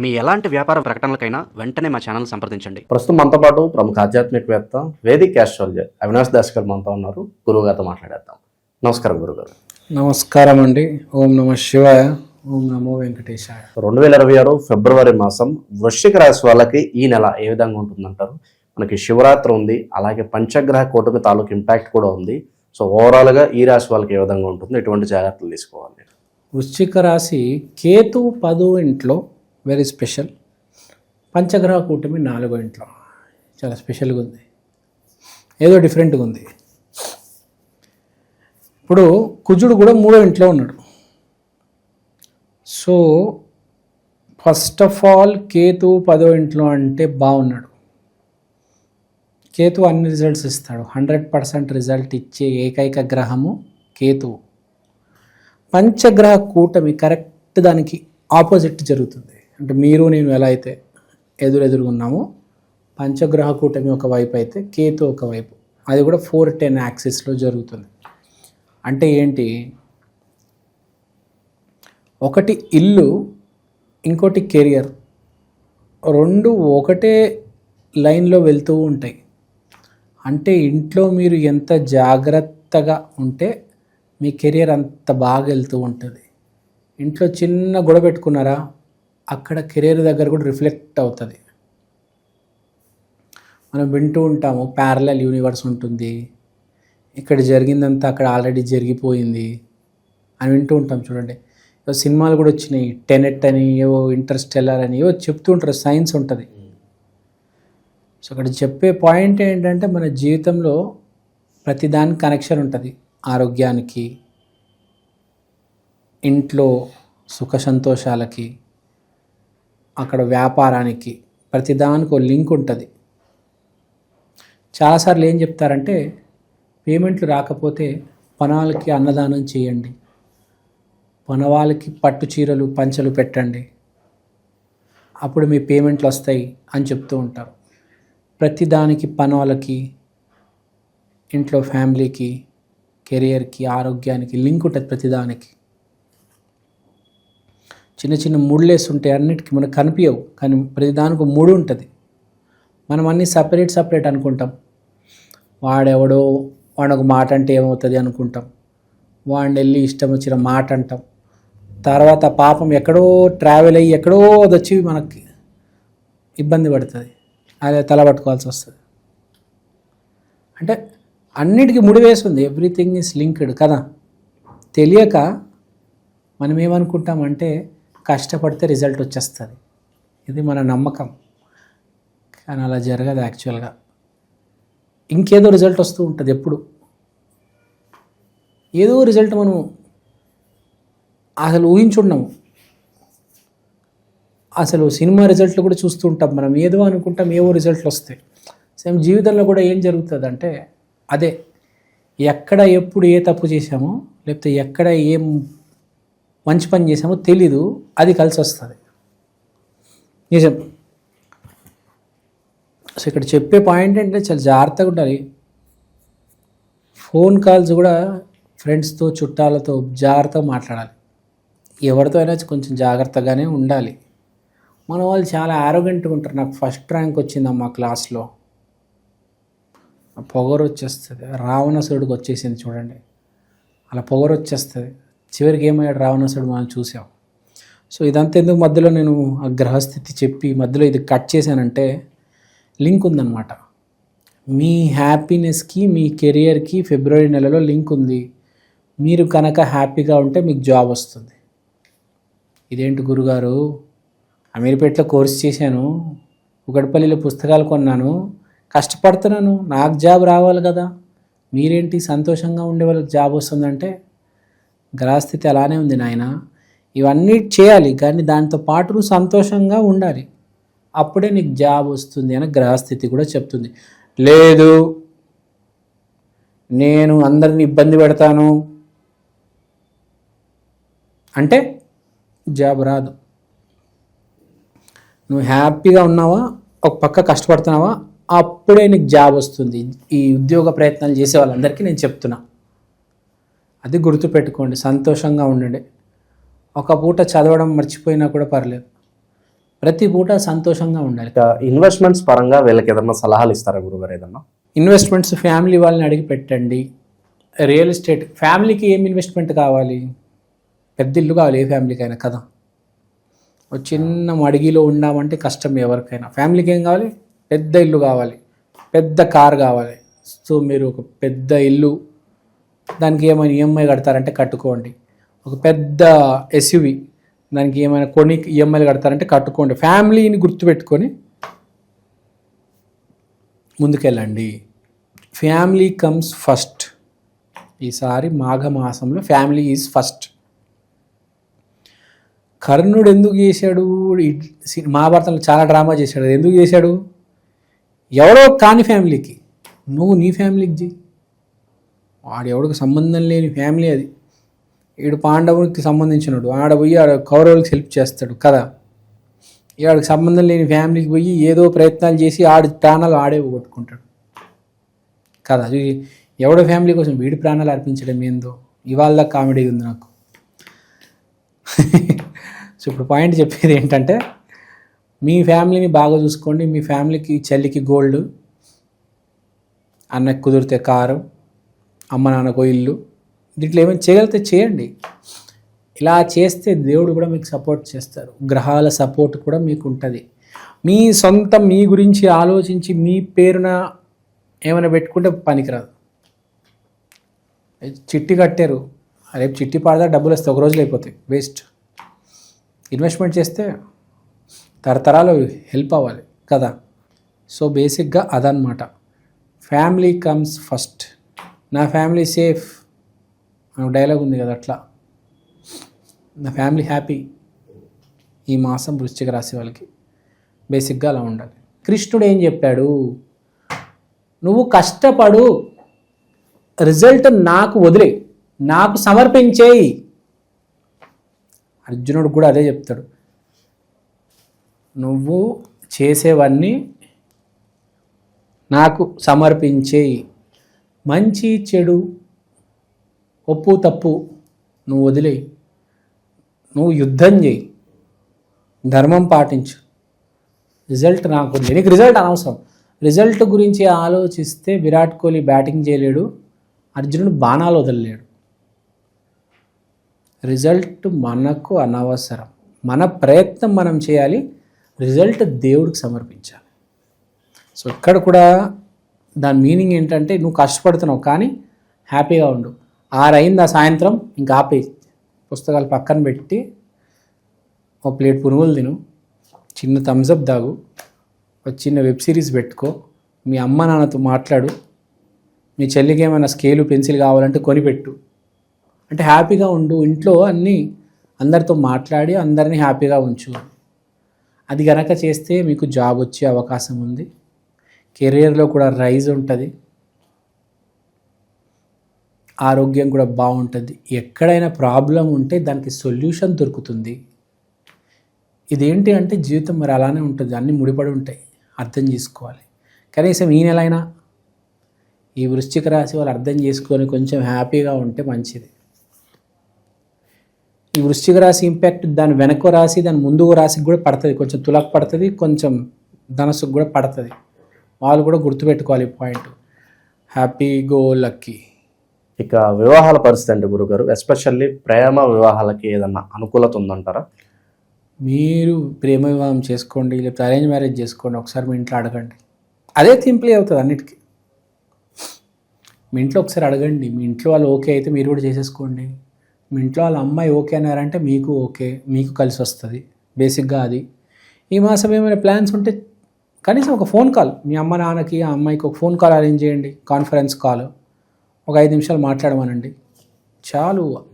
మీ ఎలాంటి వ్యాపార ప్రకటనలకైనా వెంటనే మా ఛానల్ సంప్రదించండి. ప్రస్తుతం మనతో పాటు ప్రముఖ ఆధ్యాత్మికవేత్త వేదిక్ ఆస్ట్రాలజర్ అవినాష్ దాస్ గారు మనతో ఉన్నారు. గురువు గారితో మాట్లాడేద్దాం. నమస్కారం గురుగారు నమస్కారం అండి. ఓం నమ శివాయ ఓం నమో వెంకటేశాయ. రెండు వేల ఇరవై ఆరు ఫిబ్రవరి మాసం వృశ్చిక రాశి వాళ్ళకి ఈ నెల ఏ విధంగా ఉంటుందంటారు? మనకి శివరాత్రి ఉంది అలాగే పంచగ్రహ కూటమి తాలూకు ఇంపాక్ట్ కూడా ఉంది. సో ఓవరాల్గా ఈ రాశి వాళ్ళకి ఏ విధంగా ఉంటుంది ఎటువంటి జాగ్రత్తలు తీసుకోవాలి? వృశ్చిక రాశి కేతు పదో ఇంట్లో వెరీ స్పెషల్ పంచగ్రహ కూటమి నాలుగో ఇంట్లో. చాలా స్పెషల్గా ఉంది. ఏదో డిఫరెంట్గా ఉంది. ఇప్పుడు కుజుడు కూడా మూడో ఇంట్లో ఉన్నాడు. So first of all Ketu పదో ఇంట్లో అంటే బాగున్నాడు కేతు అన్ని రిజల్ట్స్ ఇస్తాడు. హండ్రెడ్ పర్సెంట్ రిజల్ట్ ఇచ్చే ఏకైక గ్రహము కేతు. పంచగ్రహ కూటమి కరెక్ట్ దానికి ఆపోజిట్ జరుగుతుంది. అంటే మీరు నేను ఎలా అయితే ఎదురెదురుగున్నామో పంచగ్రహ కూటమి ఒక వైపు అయితే కేతు ఒక వైపు. అది కూడా ఫోర్ టెన్ యాక్సిస్లో జరుగుతుంది. అంటే ఏంటి? ఒకటి ఇల్లు ఇంకోటి కెరియర్. రెండు ఒకటే లైన్లో వెళ్తూ ఉంటాయి. అంటే ఇంట్లో మీరు ఎంత జాగ్రత్తగా ఉంటే మీ కెరియర్ అంత బాగా వెళ్తూ ఉంటుంది. ఇంట్లో చిన్న గొడవ పెట్టుకున్నారా? అక్కడ కెరీర్ దగ్గర కూడా రిఫ్లెక్ట్ అవుతుంది. మనం వింటూ ఉంటాము ప్యారలల్ యూనివర్స్ ఉంటుంది. ఇక్కడ జరిగిందంతా అక్కడ ఆల్రెడీ జరిగిపోయింది అని వింటూ ఉంటాం చూడండి. సినిమాలు కూడా వచ్చినాయి. టెనెట్ అని ఏవో ఇంటర్స్టెల్లర్ అని ఏవో చెప్తూ ఉంటారు. సైన్స్ ఉంటుంది. సో అక్కడ చెప్పే పాయింట్ ఏంటంటే మన జీవితంలో ప్రతిదానికి కనెక్షన్ ఉంటుంది. ఆరోగ్యానికి ఇంట్లో సుఖ సంతోషాలకి. అక్కడ వ్యాపారానికి ప్రతిదానికి ఒక లింక్ ఉంటుంది. చాలాసార్లు ఏం చెప్తారంటే పేమెంట్లు రాకపోతే పనాలకి అన్నదానం చేయండి. పనవాళ్ళకి పట్టు చీరలు పంచలు పెట్టండి. అప్పుడు మీ పేమెంట్లు వస్తాయి అని చెప్తూ ఉంటారు. ప్రతిదానికి పనవాళ్ళకి ఇంట్లో ఫ్యామిలీకి కెరియర్కి ఆరోగ్యానికి లింక్ ఉంటుంది ప్రతిదానికి చిన్న చిన్న ముళ్ళేసి ఉంటాయి అన్నిటికీ మనకు కనిపించవు. కానీ ప్రతిదానికి ఒక ముడి ఉంటుంది. మనం అన్నీ సపరేట్ సపరేట్ అనుకుంటాం. వాడెవడో వాడు ఒక మాట అంటే ఏమవుతుంది అనుకుంటాం. వాడిని వెళ్ళి ఇష్టం వచ్చిన మాట అంటాం. తర్వాత పాపం ఎక్కడో ట్రావెల్ అయ్యి ఎక్కడో అది వచ్చి మనకి ఇబ్బంది పడుతుంది. అదే తల పట్టుకోవాల్సి వస్తుంది. అంటే అన్నిటికీ ముడివేస్తుంది ఎవ్రీథింగ్ ఈస్ లింక్డ్ కదా. తెలియక మనం ఏమనుకుంటామంటే కష్టపడితే రిజల్ట్ వచ్చేస్తుంది. ఇది మన నమ్మకం. కానీ అలా జరగదు యాక్చువల్గా. ఇంకేదో రిజల్ట్ వస్తూ ఉంటుంది ఎప్పుడు. ఏదో రిజల్ట్ మనం అసలు ఊహించుండము అసలు సినిమా రిజల్ట్లు కూడా చూస్తూ ఉంటాం మనం. ఏదో అనుకుంటాం ఏవో రిజల్ట్లు వస్తాయి. సేమ్ జీవితంలో కూడా ఏం జరుగుతుంది అంటే అదే. ఎక్కడ ఎప్పుడు ఏ తప్పు చేశామో లేకపోతే ఎక్కడ ఏం మంచి పని చేసామో తెలీదు అది కలిసి వస్తుంది. నిజం. సో ఇక్కడ చెప్పే పాయింట్ అంటే చాలా జాగ్రత్తగా ఉండాలి. ఫోన్ కాల్స్ కూడా ఫ్రెండ్స్తో చుట్టాలతో జాగ్రత్తగా మాట్లాడాలి. ఎవరితో అయినా కొంచెం జాగ్రత్తగానే ఉండాలి. మన వాళ్ళు చాలా ఆరోగెంట్గా ఉంటారు. నాకు ఫస్ట్ ర్యాంక్ వచ్చిందమ్మా క్లాస్లో పొగరు వచ్చేస్తుంది. రావణసుడికి వచ్చేసింది చూడండి. అలా పొగరు వచ్చేస్తుంది. చివరికి ఏమయ్యాడు? రావణాసుడు మనం చూసాం సో ఇదంతా ఎందుకు మధ్యలో నేను ఆ గ్రహస్థితి చెప్పి మధ్యలో ఇది కట్ చేశానంటే లింక్ ఉందన్నమాట. మీ హ్యాపీనెస్కి మీ కెరియర్కి ఫిబ్రవరి నెలలో లింక్ ఉంది. మీరు కనుక హ్యాపీగా ఉంటే మీకు జాబ్ వస్తుంది. ఇదేంటి గురుగారు? అమీర్పేటలో కోర్స్ చేశాను. ఉగడపల్లిలో పుస్తకాలు కొన్నాను. కష్టపడుతున్నాను. నాకు జాబ్ రావాలి కదా. మీరేంటి సంతోషంగా ఉండే వాళ్ళకి జాబ్ వస్తుందంటే గ్రహస్థితి అలానే ఉంది నాయన. ఇవన్నీ చేయాలి కానీ దాంతో పాటు నువ్వు సంతోషంగా ఉండాలి. అప్పుడే నీకు జాబ్ వస్తుంది అని గ్రహస్థితి కూడా చెప్తుంది. లేదు నేను అందరిని ఇబ్బంది పెడతాను. అంటే జాబ్ రాదు. నువ్వు హ్యాపీగా ఉన్నావా? ఒక పక్క కష్టపడుతున్నావా? అప్పుడే నీకు జాబ్ వస్తుంది. ఈ ఉద్యోగ ప్రయత్నాలు చేసే వాళ్ళందరికీ నేను చెప్తున్నా. అది గుర్తుపెట్టుకోండి సంతోషంగా ఉండండి. ఒక పూట చదవడం మర్చిపోయినా కూడా పర్లేదు. ప్రతి పూట సంతోషంగా ఉండాలి. ఇన్వెస్ట్మెంట్స్ పరంగా వీళ్ళకి ఏదన్నా సలహాలు ఇస్తారా గురుగారు ఏదన్నా? ఇన్వెస్ట్మెంట్స్ ఫ్యామిలీ వాళ్ళని అడిగి పెట్టండి. రియల్ ఎస్టేట్ ఫ్యామిలీకి ఏం ఇన్వెస్ట్మెంట్ కావాలి? పెద్ద ఇల్లు కావాలి ఏ ఫ్యామిలీకైనా కదా. ఒక చిన్న మడిగిలో ఉన్నామంటే కష్టం ఎవరికైనా. ఫ్యామిలీకి ఏం కావాలి? పెద్ద ఇల్లు కావాలి. పెద్ద కార్ కావాలి. సో మీరు ఒక పెద్ద ఇల్లు దానికి ఏమైనా ఈఎంఐ కడతారంటే కట్టుకోండి. ఒక పెద్ద ఎస్యూవి దానికి ఏమైనా కొన్ని ఈఎంఐలు కడతారంటే కట్టుకోండి. ఫ్యామిలీని గుర్తుపెట్టుకొని ముందుకెళ్ళండి. Family comes first. ఈసారి మాఘమాసంలో ఫ్యామిలీ ఈజ్ ఫస్ట్. కర్ణుడు ఎందుకు చేశాడు? మహాభారతంలో చాలా డ్రామా చేశాడు. ఎందుకు చేశాడు? ఎవరో కాని ఫ్యామిలీకి. నువ్వు నీ ఫ్యామిలీకి చేయి. వాడు ఎవడికి సంబంధం లేని ఫ్యామిలీ అది. వీడు పాండవునికి సంబంధించినడు. ఆడ పోయి ఆడ కౌరవులకు హెల్ప్ చేస్తాడు కదా. వాడికి సంబంధం లేని ఫ్యామిలీకి పోయి ఏదో ప్రయత్నాలు చేసి ఆడి ప్రాణాలు ఆడే కొట్టుకుంటాడు కదా అది ఎవడో ఫ్యామిలీ కోసం వీడి ప్రాణాలు అర్పించడం ఏందో. ఇవాళ కామెడీ ఉంది నాకు. సో ఇప్పుడు పాయింట్ చెప్పేది ఏంటంటే మీ ఫ్యామిలీని బాగా చూసుకోండి. మీ ఫ్యామిలీకి చెల్లికి గోల్డ్ అన్నకు కుదిరితే కారు. అమ్మ నాన్నకో ఇల్లు. దీంట్లో ఏమైనా చేయగలిగితే చేయండి. ఇలా చేస్తే దేవుడు కూడా మీకు సపోర్ట్ చేస్తారు. గ్రహాల సపోర్ట్ కూడా మీకు ఉంటుంది. మీ సొంత మీ గురించి ఆలోచించి మీ పేరున ఏమైనా పెట్టుకుంటే పనికిరాదు. చిట్టి కట్టారు. రేపు చిట్టి పాడదా డబ్బులు వస్తే ఒక రోజులు అయిపోతాయి. వేస్ట్ ఇన్వెస్ట్మెంట్ చేస్తే తరతరాలు హెల్ప్ అవ్వాలి కదా. సో బేసిక్గా అదనమాట ఫ్యామిలీ కమ్స్ ఫస్ట్ నా ఫ్యామిలీ సేఫ్ అని డైలాగ్ ఉంది కదా అట్లా. నా ఫ్యామిలీ హ్యాపీ. ఈ మాసం వృశ్చిక రాశి వాళ్ళకి. బేసిక్గా అలా ఉండాలి. కృష్ణుడు ఏం చెప్పాడు? నువ్వు కష్టపడు రిజల్ట్ నాకు వదిలే నాకు సమర్పించేయి. అర్జునుడు కూడా అదే చెప్తాడు. నువ్వు చేసేవన్నీ నాకు సమర్పించేయి. మంచి చెడు ఒప్పు తప్పు నువ్వు వదిలేయి. నువ్వు యుద్ధం చేయి. ధర్మం పాటించు. రిజల్ట్ నాకు నీకు రిజల్ట్ అనవసరం. రిజల్ట్ గురించి ఆలోచిస్తే విరాట్ కోహ్లీ బ్యాటింగ్ చేయలేడు. అర్జునుడు బాణాలు వదలలేడు. రిజల్ట్ మనకు అనవసరం. మన ప్రయత్నం మనం చేయాలి. రిజల్ట్ దేవుడికి సమర్పించాలి. సో ఇక్కడ కూడా దాని మీనింగ్ ఏంటంటే నువ్వు కష్టపడుతున్నావు కానీ హ్యాపీగా ఉండు. ఆరైంది ఆ సాయంత్రం? ఇంకా ఆపే. పుస్తకాలు పక్కన పెట్టి ఒక ప్లేట్ పునుగులు తిను. చిన్న థమ్స్అప్ తాగు. ఒక చిన్న వెబ్ సిరీస్ పెట్టుకో. మీ అమ్మ నాన్నతో మాట్లాడు. మీ చెల్లికి ఏమైనా స్కేలు పెన్సిల్ కావాలంటే కొనిపెట్టు. అంటే హ్యాపీగా ఉండు. ఇంట్లో అన్నీ అందరితో మాట్లాడి అందరినీ హ్యాపీగా ఉంచు. అది గనక చేస్తే మీకు జాబ్ వచ్చే అవకాశం ఉంది. కెరియర్లో కూడా రైజ్ ఉంటుంది. ఆరోగ్యం కూడా బాగుంటుంది. ఎక్కడైనా ప్రాబ్లం ఉంటే దానికి సొల్యూషన్ దొరుకుతుంది. ఇదేంటి అంటే జీవితం మరి అలానే ఉంటుంది. అన్నీ ముడిపడి ఉంటాయి. అర్థం చేసుకోవాలి. కనీసం ఈ నెలైనా ఈ వృశ్చిక రాశి వాళ్ళు అర్థం చేసుకొని కొంచెం హ్యాపీగా ఉంటే మంచిది. ఈ వృశ్చిక రాశి ఇంపాక్ట్ దాని వెనక రాసి దాని ముందుకు రాశికి కూడా పడుతుంది. కొంచెం తులకు పడుతుంది. కొంచెం ధనస్సుకు కూడా పడుతుంది. వాళ్ళు కూడా గుర్తుపెట్టుకోవాలి పాయింట్. Happy go lucky. ఇక వివాహాల పరిస్థితి అండి గురుగారు? ఎస్పెషల్లీ ప్రేమ వివాహాలకి ఏదన్నా అనుకూలత ఉందంటారా? మీరు ప్రేమ వివాహం చేసుకోండి లేకపోతే అరేంజ్ మ్యారేజ్ చేసుకోండి ఒకసారి మీ ఇంట్లో అడగండి. అదే సింప్లీ అవుతుంది అన్నిటికీ. మీ ఇంట్లో ఒకసారి అడగండి. మీ ఇంట్లో వాళ్ళు ఓకే అయితే మీరు కూడా చేసేసుకోండి. మీ ఇంట్లో వాళ్ళ అమ్మాయి ఓకే అన్నారంటే మీకు ఓకే మీకు కలిసి వస్తుంది. బేసిక్గా అది. ఈ మాసం ఏమైనా ప్లాన్స్ ఉంటే కనీసం ఒక ఫోన్ కాల్. మీ అమ్మ నాన్నకి ఆ అమ్మాయికి ఒక ఫోన్ కాల్ అరేంజ్ చేయండి. Conference call. ఒక ఐదు నిమిషాలు మాట్లాడమనండి. చాలు.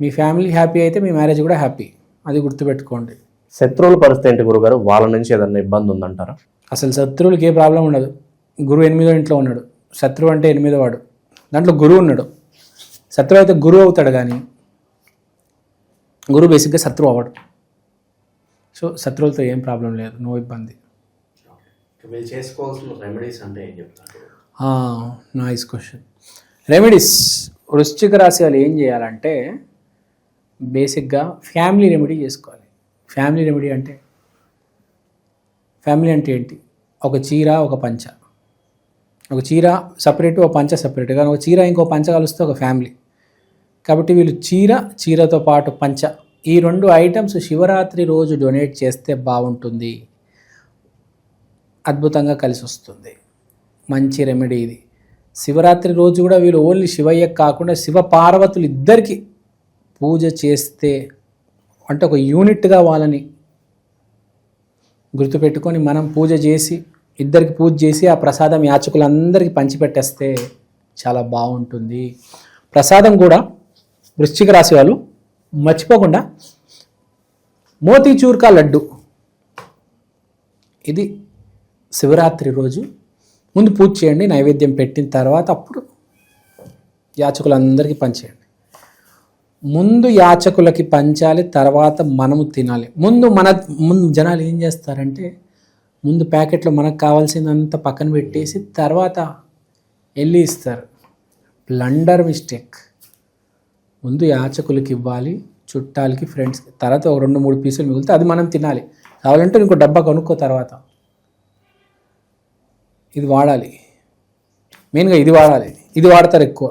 మీ ఫ్యామిలీ హ్యాపీ అయితే మీ మ్యారేజ్ కూడా హ్యాపీ. అది గుర్తుపెట్టుకోండి. శత్రువుల పరిస్థితి ఏంటి గురుగారు? వాళ్ళ నుంచి ఏదన్నా ఇబ్బంది ఉందంటారా? అసలు శత్రువులకి ఏ ప్రాబ్లం ఉండదు. గురువు ఎనిమిదో ఇంట్లో ఉన్నాడు. శత్రువు అంటే ఎనిమిదో వాడు దాంట్లో గురువు ఉన్నాడు. శత్రువు అయితే గురువు అవుతాడు కానీ గురువు బేసిక్గా శత్రువు అవ్వడు. సో శత్రువులతో ఏం ప్రాబ్లం లేదు. నో ఇబ్బంది. మీరు చేసుకోవాల్సిన రెమెడీస్ అంటే ఏం చెప్తారు? నైస్ క్వశ్చన్ రెమెడీస్ వృశ్చిక రాశి వాళ్ళు ఏం చేయాలంటే బేసిక్గా ఫ్యామిలీ రెమెడీ చేసుకోవాలి. ఫ్యామిలీ రెమెడీ అంటే ఫ్యామిలీ అంటే ఏంటి? ఒక చీర ఒక పంచ. ఒక చీర సపరేట్ ఒక పంచ సపరేట్ కానీ ఒక చీర ఇంకో పంచ కలిస్తే ఒక ఫ్యామిలీ కాబట్టి వీళ్ళు చీర చీరతో పాటు పంచ. ఈ రెండు ఐటమ్స్ శివరాత్రి రోజు డొనేట్ చేస్తే బాగుంటుంది. అద్భుతంగా కలిసి వస్తుంది. మంచి రెమెడీ ఇది. శివరాత్రి రోజు కూడా వీళ్ళు ఓన్లీ శివయ్య కాకుండా శివ పార్వతులు ఇద్దరికి పూజ చేస్తే అంటే ఒక యూనిట్గా వాళ్ళని గుర్తుపెట్టుకొని మనం పూజ చేసి ఇద్దరికి పూజ చేసి ఆ ప్రసాదం యాచకులందరికీ పంచిపెట్టేస్తే చాలా బాగుంటుంది. ప్రసాదం కూడా వృశ్చిక రాశి వాళ్ళు మర్చిపోకుండా మోతీచూర్కా లడ్డు. ఇది శివరాత్రి రోజు ముందు పూజ చేయండి నైవేద్యం పెట్టిన తర్వాత అప్పుడు యాచకులందరికీ పంచేయండి. ముందు యాచకులకి పంచాలి తర్వాత మనము తినాలి. ముందు మన ముందు జనాలు ఏం చేస్తారంటే ముందు ప్యాకెట్లో మనకు కావాల్సినంత పక్కన పెట్టేసి తర్వాత వెళ్ళి ఇస్తారు. బ్లండర్ మిస్టేక్ ముందు యాచకులకి ఇవ్వాలి చుట్టాలకి ఫ్రెండ్స్కి తర్వాత ఒక రెండు మూడు పీసులు మిగిలితే అది మనం తినాలి. కావాలంటే ఇంకో డబ్బా కొనుక్కో తర్వాత. ఇది వాడాలి. మెయిన్గా ఇది వాడాలి. ఇది వాడతారు ఎక్కువ.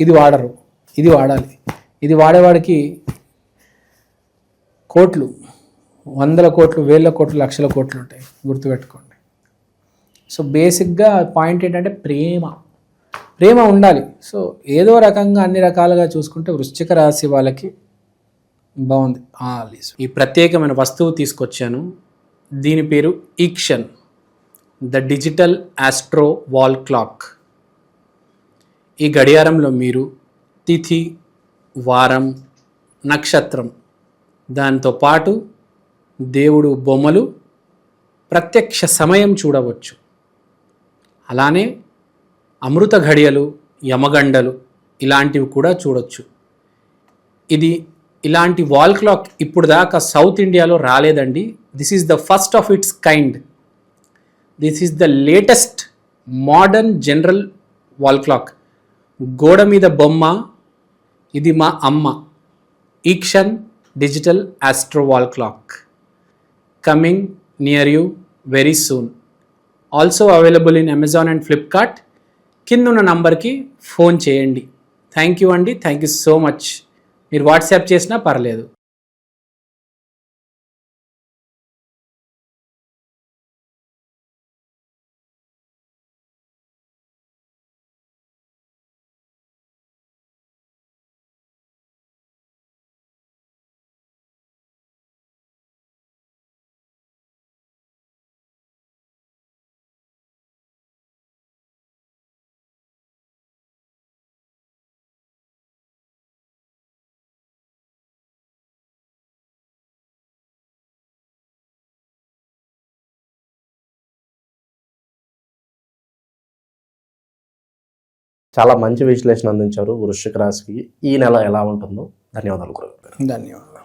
ఇది వాడరు. ఇది వాడాలి. ఇది వాడేవాడికి కోట్లు వందల కోట్లు వేల కోట్లు లక్షల కోట్లు ఉంటాయి. గుర్తుపెట్టుకోండి. సో బేసిక్గా పాయింట్ ఏంటంటే ప్రేమ. ప్రేమ ఉండాలి. సో ఏదో రకంగా అన్ని రకాలుగా చూసుకుంటే వృశ్చిక రాశి వాళ్ళకి బాగుంది. ఈ ప్రత్యేకమైన వస్తువు తీసుకొచ్చాను. దీని పేరు Eekshan. The digital astro wall clock ఈ గడియారంలో మీరు తిథి వారం నక్షత్రం దాంతో పాటు దేవుడు బొమ్మలు ప్రత్యక్ష సమయం చూడవచ్చు. అలానే అమృత ఘడియలు యమగండలు ఇలాంటివి కూడా చూడొచ్చు. ఇది ఇలాంటి వాల్ క్లాక్ ఇప్పుడు దాకా సౌత్ ఇండియాలో రాలేదండి. This is the first of its kind this is the latest modern general wall clock గోడ మీద బొమ్మ ఇది మా అమ్మ. Eekshan digital astro wall clock coming near you very soon also available in Amazon and Flipkart కింద ఉన్న నంబర్కి phone చేయండి. థ్యాంక్ యూ అండి. థ్యాంక్ యూ సో మచ్ మీరు వాట్సాప్ చేసినా పర్లేదు. చాలా మంచి విశ్లేషణ అందించారు వృశ్చిక రాశికి. ఈ నెల ఎలా ఉంటుందో. ధన్యవాదాలు గురుగారు. ధన్యవాదాలు.